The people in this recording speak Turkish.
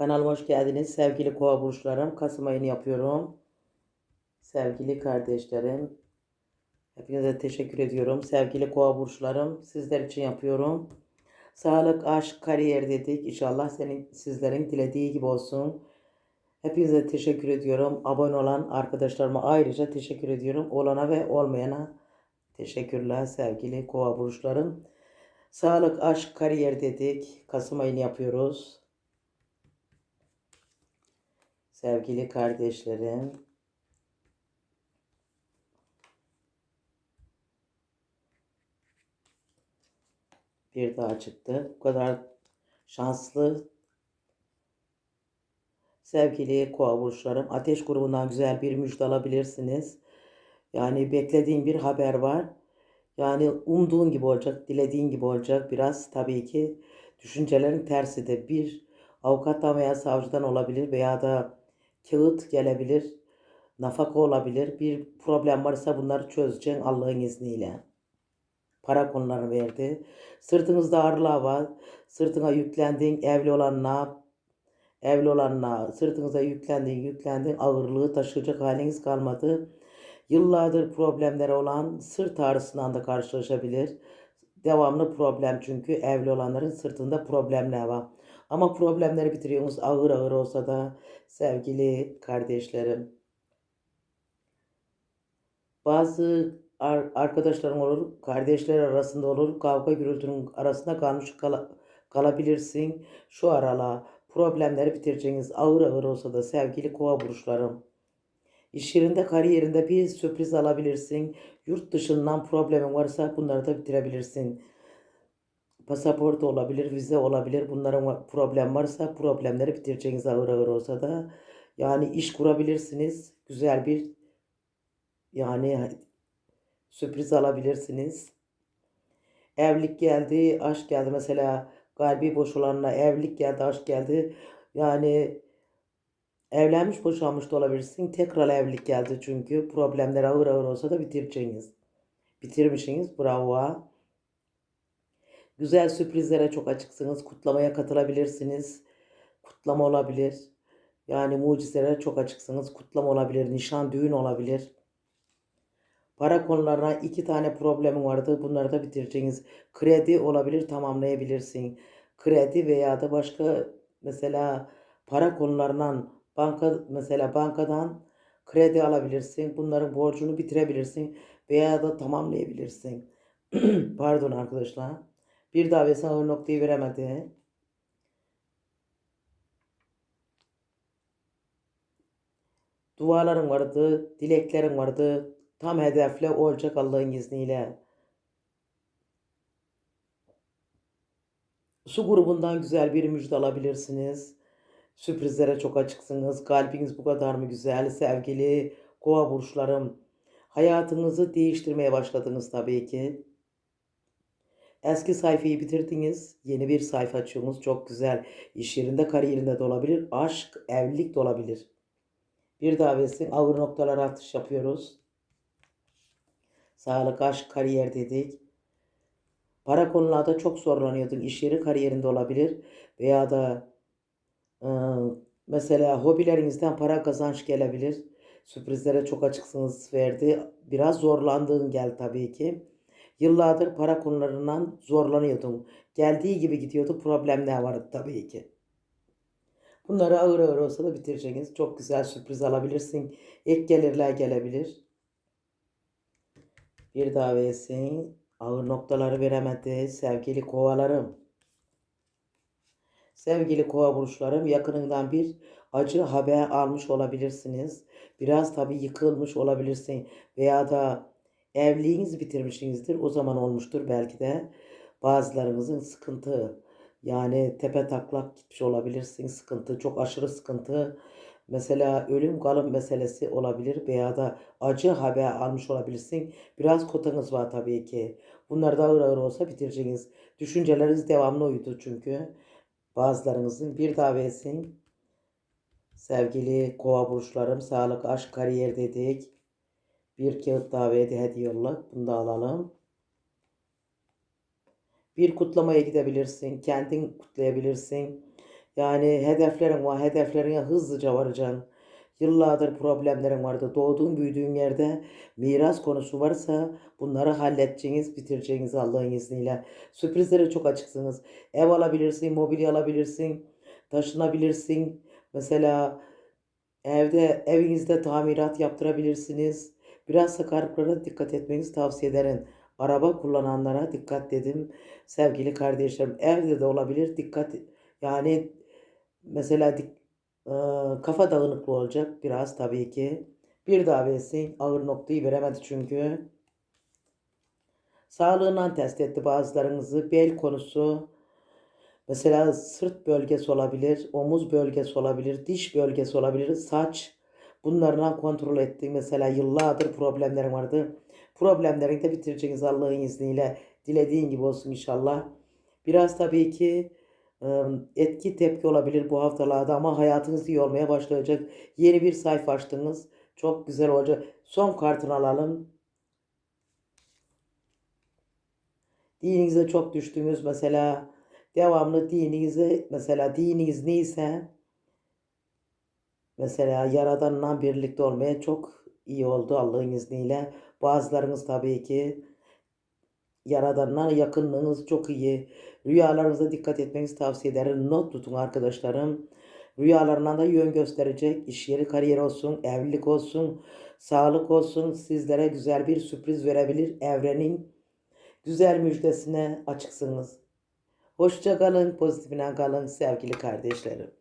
Kanalıma hoş geldiniz sevgili kova burçlarım. Kasım ayını yapıyorum. Sevgili kardeşlerim. Hepinize teşekkür ediyorum. Sevgili kova burçlarım sizler için yapıyorum. Sağlık, aşk, kariyer dedik. İnşallah senin, sizlerin dilediği gibi olsun. Hepinize teşekkür ediyorum. Abone olan arkadaşlarıma ayrıca teşekkür ediyorum. Olana ve olmayana teşekkürler sevgili kova burçlarım. Sağlık, aşk, kariyer dedik. Kasım ayını yapıyoruz. Sevgili kardeşlerim. Bir daha çıktı. Bu kadar şanslı sevgili kova burçlarım. Ateş grubundan güzel bir müjde alabilirsiniz. Yani beklediğin bir haber var. Yani umduğun gibi olacak, dilediğin gibi olacak. Biraz tabii ki düşüncelerin tersi de bir avukattan veya savcıdan olabilir veya da kağıt gelebilir, nafaka olabilir. Bir problem varsa bunları çözeceksin Allah'ın izniyle. Para konuları verdi. Sırtınızda ağırlığa var. Sırtına yüklendin, evli olanla, evli olanla, sırtınıza yüklendin, yüklendin, ağırlığı taşıyacak haliniz kalmadı. Yıllardır problemleri olan sırt ağrısından da karşılaşabilir. Devamlı problem çünkü evli olanların sırtında problemler var. Ama problemleri bitiriyorsunuz ağır ağır olsa da sevgili kardeşlerim. Bazı ar- arkadaşların olur, kardeşler arasında olur, kavga gürültünün arasında kalmış kala- kalabilirsin. Şu arala problemleri bitireceğiniz ağır ağır olsa da sevgili kova burçlarım. İş yerinde, kariyerinde bir sürpriz alabilirsin. Yurt dışından problemin varsa bunları da bitirebilirsin. Pasaport olabilir, vize olabilir. Bunların problem varsa problemleri bitireceğiniz ağır ağır olsa da. Yani iş kurabilirsiniz. Güzel bir yani sürpriz alabilirsiniz. Evlilik geldi, aşk geldi. Mesela kalbi boş olanla evlilik geldi, aşk geldi. Yani evlenmiş boşanmış da olabilirsin. Tekrar evlilik geldi çünkü problemler ağır ağır olsa da bitireceğiniz. Bitirmişsiniz. Bravo. Güzel sürprizlere çok açıksınız. Kutlamaya katılabilirsiniz. Kutlama olabilir. Yani mucizelere çok açıksınız. Kutlama olabilir. Nişan, düğün olabilir. Para konularına iki tane problemin vardı. Bunları da bitireceğiniz. Kredi olabilir, tamamlayabilirsin. Kredi veya da başka mesela para konularından banka mesela bankadan kredi alabilirsin. Bunların borcunu bitirebilirsin veya da tamamlayabilirsin. Pardon arkadaşlar. Bir daha ve sana o noktayı veremedi. Duaların vardı, dileklerin vardı. Tam hedefle olacak Allah'ın izniyle. Su grubundan güzel bir müjde alabilirsiniz. Sürprizlere çok açıksınız. Kalbiniz bu kadar mı güzel sevgili kova burçlarım? Hayatınızı değiştirmeye başladınız tabii ki. Eski sayfayı bitirdiniz. Yeni bir sayfa açıyorsunuz. Çok güzel. İş yerinde, kariyerinde de olabilir. Aşk, evlilik de olabilir. Bir davetsin ağır noktalara atış yapıyoruz. Sağlık, aşk, kariyer dedik. Para konularda çok zorlanıyordun. İş yeri kariyerinde olabilir. Veya da e, mesela hobilerinizden para kazanç gelebilir. Sürprizlere çok açıksınız verdi. Biraz zorlandığın gel tabii ki. Yıllardır para konularından zorlanıyordun. Geldiği gibi gidiyordu. Problemler vardı tabii ki. Bunları ağır ağır olsa da bitireceğiniz çok güzel sürpriz alabilirsin. Ek gelirler gelebilir. Bir daha versin. Ağır noktaları veremedi sevgili kovalarım. Sevgili kova burçlarım yakınından bir acı haber almış olabilirsiniz. Biraz tabii yıkılmış olabilirsin veya da evliliğinizi bitirmişsinizdir. O zaman olmuştur belki de bazılarınızın sıkıntı yani tepe taklak gitmiş olabilirsin sıkıntı çok aşırı sıkıntı. Mesela ölüm kalım meselesi olabilir veya da acı haber almış olabilirsin. Biraz kotanız var tabii ki. Bunlar da ağır ağır olsa bitireceğiniz. Düşünceleriniz devamlı uyudu çünkü. Bazılarınızın bir davetsin. Sevgili kova burçlarım sağlık, aşk, kariyer dedik. Bir kağıt daveti hediye yolla. Bunu da alalım. Bir kutlamaya gidebilirsin. Kendin kutlayabilirsin. Yani hedeflerin var. Hedeflerine hızlıca varacaksın. Yıllardır problemlerin vardı. Doğduğun büyüdüğün yerde miras konusu varsa bunları halledeceğiniz, bitireceğiniz Allah'ın izniyle. Sürprizlere çok açıksınız. Ev alabilirsin, mobilya alabilirsin, taşınabilirsin. Mesela evde evinizde tamirat yaptırabilirsiniz. Biraz sakarlıklara dikkat etmenizi tavsiye ederim. Araba kullananlara dikkat dedim. Sevgili kardeşlerim evde de olabilir. Dikkat yani mesela dik, e, kafa dağınıklığı olacak biraz tabii ki. Bir daha versin. Ağır noktayı veremedi çünkü. Sağlığından test etti bazılarınızı. Bel konusu. Mesela sırt bölgesi olabilir, omuz bölgesi olabilir, diş bölgesi olabilir, saç. Bunlardan kontrol etti. Mesela yıllardır problemlerim vardı. Problemlerini de bitireceğiniz Allah'ın izniyle. Dilediğin gibi olsun inşallah. Biraz tabii ki etki tepki olabilir bu haftalarda ama hayatınız iyi olmaya başlayacak. Yeni bir sayfa açtınız. Çok güzel olacak. Son kartını alalım. Dininize çok düştünüz mesela devamlı dininize mesela dininiz neyse mesela Yaradan'la birlikte olmaya çok iyi oldu Allah'ın izniyle. Bazılarınız tabii ki Yaradan'la yakınlığınız çok iyi. Rüyalarınıza dikkat etmenizi tavsiye ederim. Not tutun arkadaşlarım. Rüyalarına da yön gösterecek. İş yeri, kariyer olsun, evlilik olsun, sağlık olsun. Sizlere güzel bir sürpriz verebilir. Evrenin güzel müjdesine açıksınız. Hoşça kalın, pozitifine kalın sevgili kardeşlerim.